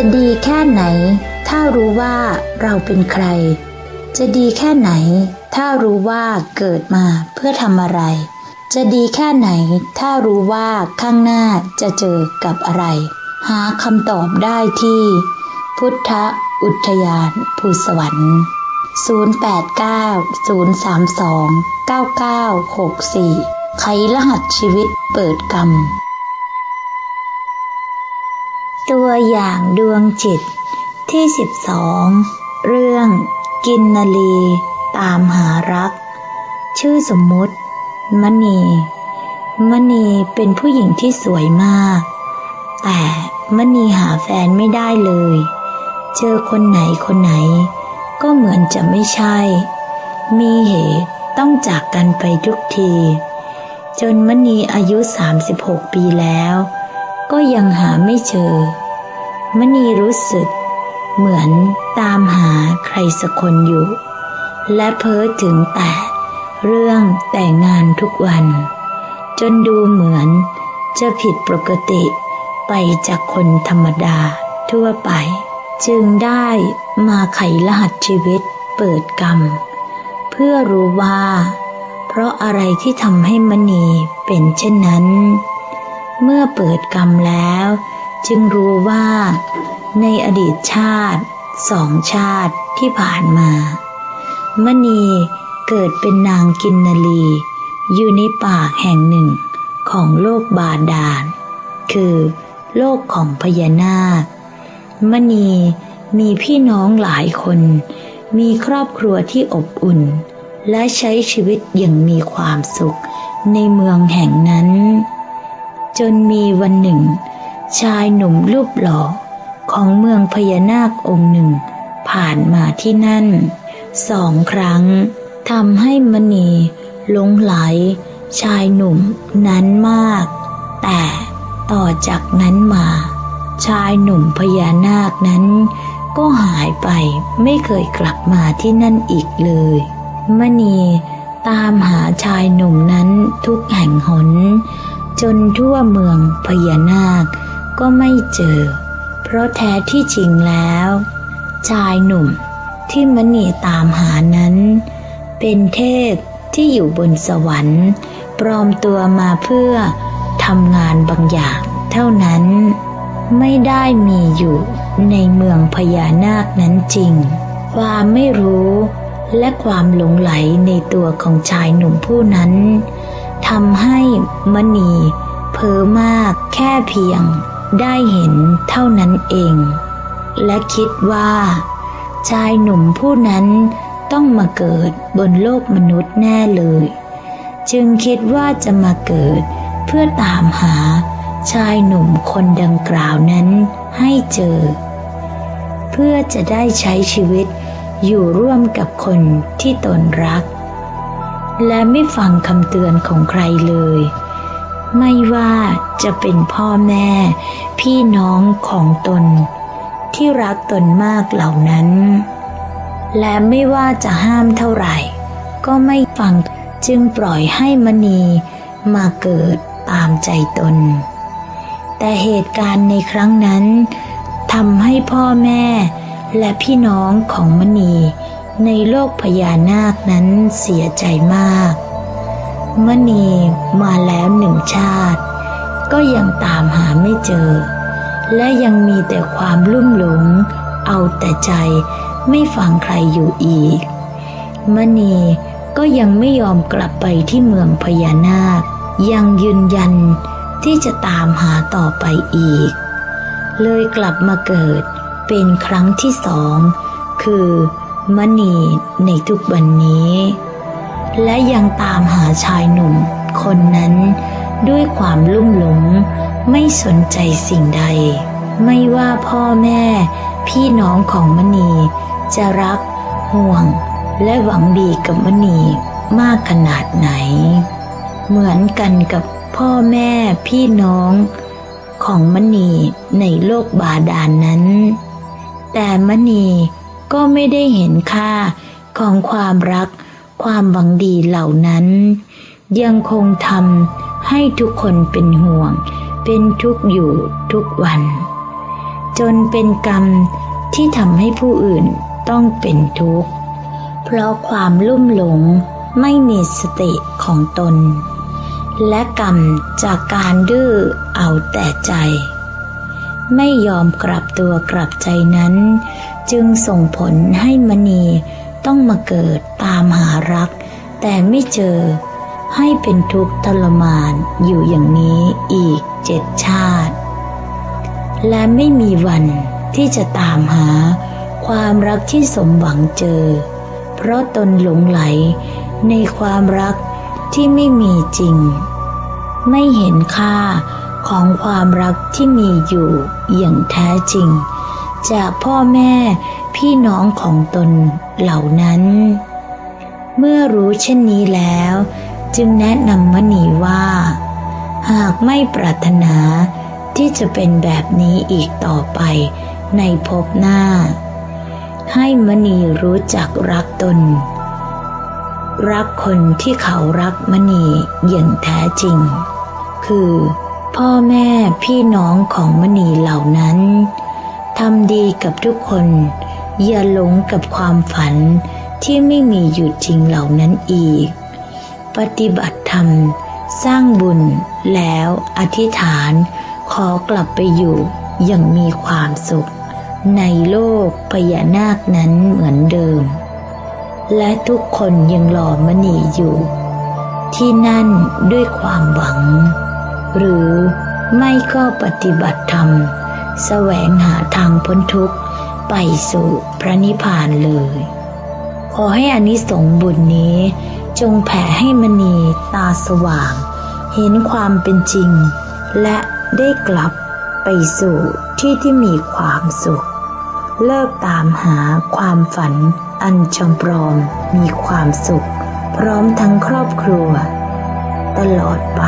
จะดีแค่ไหน ถ้ารู้ว่าเราเป็นใคร จะดีแค่ไหน ถ้ารู้ว่าเกิดมาเพื่อทำอะไร จะดีแค่ไหน ถ้ารู้ว่าข้างหน้าจะเจอกับอะไร หาคำตอบได้ที่ พุทธอุทยานภูสวรรค์ 089-032-9964 ไขรหัสชีวิตเปิดกรรม ตัวอย่างดวงจิตที่12เรื่อง กินนาลี ตามหารัก ชื่อสมมุติ มณี มณีเป็นผู้หญิงที่สวยมาก แต่มณีหาแฟนไม่ได้เลย เจอคนไหนคนไหน ก็เหมือนจะไม่ใช่ มีเหตุต้องจากกันไปทุกที จนมณีอายุ 36 ปีแล้ว ก็ยังหาไม่เจอ มณีรู้สึก เหมือนตามหาใครสักคนอยู่ และเพ้อถึงแต่เรื่องแต่งงานทุกวัน จนดูเหมือนจะผิดปกติไปจากคนธรรมดาทั่วไป จึงได้มาไขรหัสชีวิตเปิดกรรม เพื่อรู้ว่า เพราะอะไรที่ทำให้มณีเป็นเช่นนั้น เมื่อเปิดกรรมแล้ว จึงรู้ว่า ในอดีตชาติสองชาติที่ผ่านมา มณีเกิดเป็นนางกินนลี อยู่ในป่าแห่งหนึ่งของโลกบาดาล คือโลกของพญานาค มณีมีพี่น้องหลายคน มีครอบครัวที่อบอุ่น และใช้ชีวิตอย่างมีความสุขในเมืองแห่งนั้น จนมีวันหนึ่ง ชายหนุ่มรูปหล่อของเมืองพญานาคองค์หนึ่ง ผ่านมาที่นั่นสองครั้งทำให้มณีหลงไหล ชายหนุ่มนั้นมาก แต่ต่อจากนั้นมา ชายหนุ่มพญานาคนั้น ก็หายไปไม่เคยกลับมาที่นั่นอีกเลย มณีตามหาชายหนุ่มนั้นทุกแห่งหน จนทั่วเมืองพญานาคก็ไม่เจอ เพราะแท้ที่จริงแล้ว ชายหนุ่มที่มณีตามหานั้น เป็นเทพที่อยู่บนสวรรค์ปลอมตัวมาเพื่อทำงานบางอย่างเท่านั้นไม่ได้มีอยู่ในเมืองพญานาคนั้นจริง ความไม่รู้และความหลงไหลในตัวของชายหนุ่มผู้นั้น ทำให้มณีเพ้อมากแค่เพียงได้เห็นเท่านั้นเอง และคิดว่า ชายหนุ่มผู้นั้นต้องมาเกิดบนโลกมนุษย์แน่เลย จึงคิดว่าจะมาเกิดเพื่อตามหาชายหนุ่มคนดังกล่าวนั้นให้เจอ เพื่อจะได้ใช้ชีวิตอยู่ร่วมกับคนที่ตนรัก และไม่ฟังคำเตือนของใครเลย ไม่ว่าจะเป็นพ่อแม่ พี่น้องของตน ที่รักตนมากเหล่านั้น และไม่ว่าจะห้ามเท่าไหร่ ก็ไม่ฟังจึงปล่อยให้มณีมาเกิดตามใจตน แต่เหตุการณ์ในครั้งนั้นทำให้พ่อแม่และพี่น้องของมณี ในโลกพญานาคนั้นเสียใจมาก มณีมาแล้วหนึ่งชาติ ก็ยังตามหาไม่เจอ และยังมีแต่ความลุ่มหลง เอาแต่ใจไม่ฟังใครอยู่อีก มณีก็ยังไม่ยอมกลับไปที่เมืองพญานาค ยังยืนยันที่จะตามหาต่อไปอีก เลยกลับมาเกิดเป็นครั้งที่สอง คือ มณีในทุกวันนี้ และยังตามหาชายหนุ่ม คนนั้นด้วยความลุ่มหลงไม่สนใจสิ่งใด ไม่ว่าพ่อแม่ พี่น้องของมณี จะรัก ห่วง และหวังดีกับมณีมากขนาดไหน เหมือนกันกับพ่อแม่พี่น้อง ของมณีในโลกบาดาลนนั้น แต่มณี ก็ไม่ได้เห็นค่าของความรัก ความหวังดีเหล่านั้น ยังคงทำให้ทุกคนเป็นห่วง เป็นทุกข์อยู่ทุกวันจจนเป็นกรรมที่ทำให้ผู้อื่นต้องเป็นทุกข์ เพราะความลุ่มหลงไม่มีสติของตน และกรรมจากการดื้อเอาแต่ใจ ไม่ยอมกลับตัวกลับใจนั้น จึงส่งผลให้มณีต้องมาเกิดตามหารัก แต่ไม่เจอให้เป็นทุกข์ทรมานอยู่อย่างนี้อีกเจ็ดชาติ และไม่มีวันที่จะตามหาความรักที่สมหวังเจอ เพราะตนหลงไหลในความรักที่ไม่มีจริง ไม่เห็นค่า ของความรักที่มีอยู่อย่างแท้จริง จากพ่อแม่พี่น้องของตนเหล่านั้น เมื่อรู้เช่นนี้แล้ว จึงแนะนำมณีว่า หากไม่ปรารถนาที่จะเป็นแบบนี้อีกต่อไปในภพหน้า ให้มณีรู้จักรักตน รักคนที่เขารักมณีอย่างแท้จริง คือ พ่อแม่พี่น้องของมณีเหล่านั้นทำดีกับทุกคน อย่าหลงกับความฝันที่ไม่มีอยู่จริงเหล่านั้นอีก ปฏิบัติธรรม สร้างบุญแล้วอธิษฐานขอกลับไปอยู่อย่างมีความสุข ในโลกพญานาคนั้นเหมือนเดิม และทุกคนยังรอมณีอยู่ ที่นั่นด้วยความหวัง หรือไม่ก็ปฏิบัติธรรม แสวงหาทางพ้นทุกข์ ไปสู่พระนิพพานเลย ขอให้อานิสงส์บุญนี้ จงแผ่ให้มณีตาสว่าง เห็นความเป็นจริง และได้กลับไปสู่ที่ที่มีความสุข เลิกตามหาความฝันอันจำปลอมมีความสุข พร้อมทั้งครอบครัว ตลอดไป